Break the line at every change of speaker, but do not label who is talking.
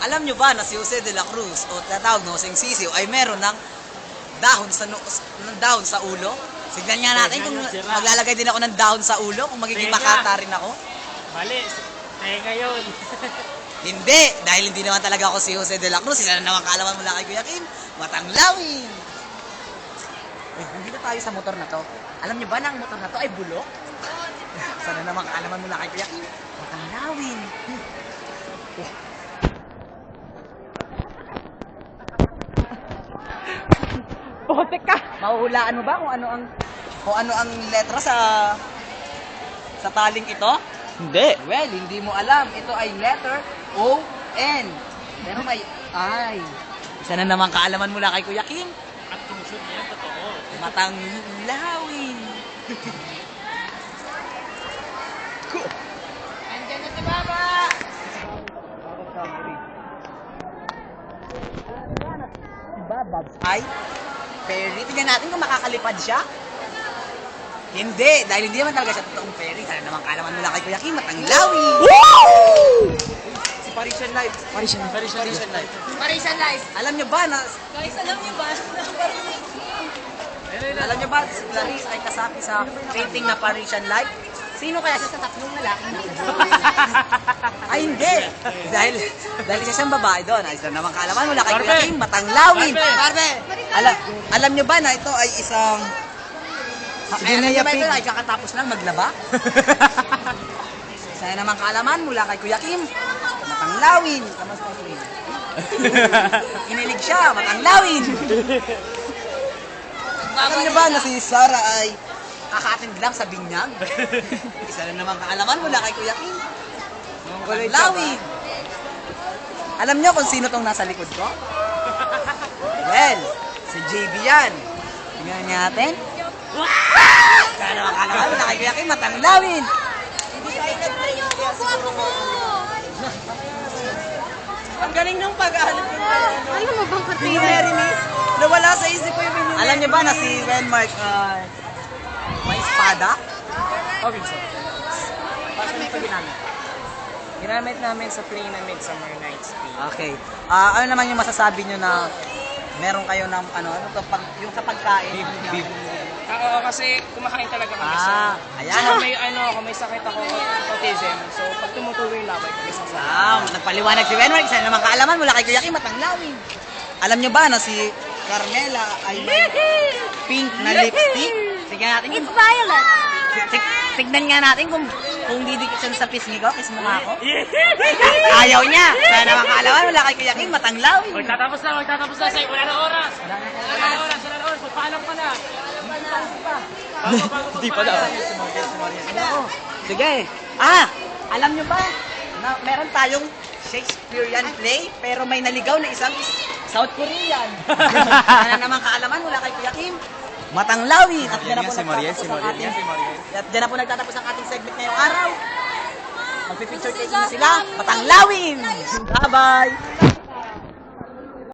Alam nyo ba na si Jose de la Cruz o tatawag no Sing Sisiw ay meron ng dahon sa no- ng dahon sa ulo? Signan nga natin kung maglalagay din ako ng dahon sa ulo kung magiging
Tenga.
makata rin ako.
Mali. Tenga yun.
Hindi, dahil hindi naman talaga ako si Jose de la Cruz. Sila na naman kaalaman mula kay Kuya Kim. Matanglawin! Wait, nandito tayo sa motor na to. Alam niyo ba na ang motor na to ay bulok? Sana naman kaalaman mula kay Kuya Kim. Matanglawin!
Potek ka.
Mahuhulaan mo ba kung ano ang kung ano ang letra sa sa taling ito?
Hindi.
Well, hindi mo alam. Ito ay letter O N. Pero may I. Isa na naman kaalaman mula kay Kuya Kim.
At tumusod niya, totoo.
Matang lawin.
Andiyan na si Baba!
Bob's Eye? Fairy. Tingnan natin kung makakalipad siya. Hindi, dahil hindi naman talaga siya totoong fairy. Sana naman kaalaman mula kay Kuya Kim, matang lawin. Si Parisian Life. Parisian, Parisian, Parisian Life.
Parisan Life!
Alam niyo ba na
Guys, alam niyo ba?
Alam niyo ba, si Clarice ay kasapi sa rating na Parisian Life? Sino kaya siya sa tatlong lalaki na Ay, hindi! dahil, dahil siya siyang babae doon. Ay, isa naman kaalaman mula kay Kuya
Barbe!
Kim, matanglawin!
Barbe!
Alam, alam niyo ba na ito ay isang...
Sige
Ay, alam ba
Yapig.
ito ay kakatapos lang maglaba? Isa naman kaalaman mula kay Kuya Kim, matanglawin! Kamusta po yun? Inilig siya, matanglawin! Alam niyo ba na si Sarah ay kakaatend lang sa binyag? Isa na naman kaalaman mula kay Kuya Kim. Matanglawin! Alam niyo kung sino tong nasa likod ko? Well, si JB yan. Tingnan natin. Sana naman kaalaman mula kay Kuya Kim, matanglawin!
Ang galing ng pag-ahalap yung
Ayaw mo bang
Miss. Nawala sa isip ko yung menu.
Alam niyo ba na si Renmark uh, may espada?
Okay, sir.
Paano ito ginamit?
Ginamit namin sa play na Midsummer Night's Day.
Okay. Ah, ano naman yung masasabi niyo na meron kayo ng ano, ano to, pag, yung sa pagkain?
Beef, beef. Oo, kasi kumakain talaga kami
Ah,
sa...
ayan.
So, may ano ako, may sakit ako, autism. So, pag tumutuloy yung labay, kami sa
Wow, nagpaliwanag si Renmark. Isa naman kaalaman mula kay Kuya Kim, matanglawin. Alam niyo ba na si Carmela ay may pink na lipstick? Tignan natin
It's
kung,
violet.
tig, tignan nga natin kung kung didikit siya sa pisngi ko, kiss mo nga ako. Ayaw niya. Sana naman kaalaman mula kay Kuya Kim, matanglawin.
Magtatapos na, magtatapos na, say, wala na oras. Wala na oras, wala na oras. Magpaalam ka na. Hindi pa daw.
Sige. Ah, alam nyo ba na meron tayong Shakespearean play pero may naligaw na isang South Korean. Sana naman kaalaman mula kay Kuya Kim. Matanglawin. At dyan na po
Si Mariel, si Mariel,
ating-
si Mariel.
At dyan na po nagtatapos ang ating segment ngayong araw. Magpipicture taking sila. Matanglawin. Bye-bye.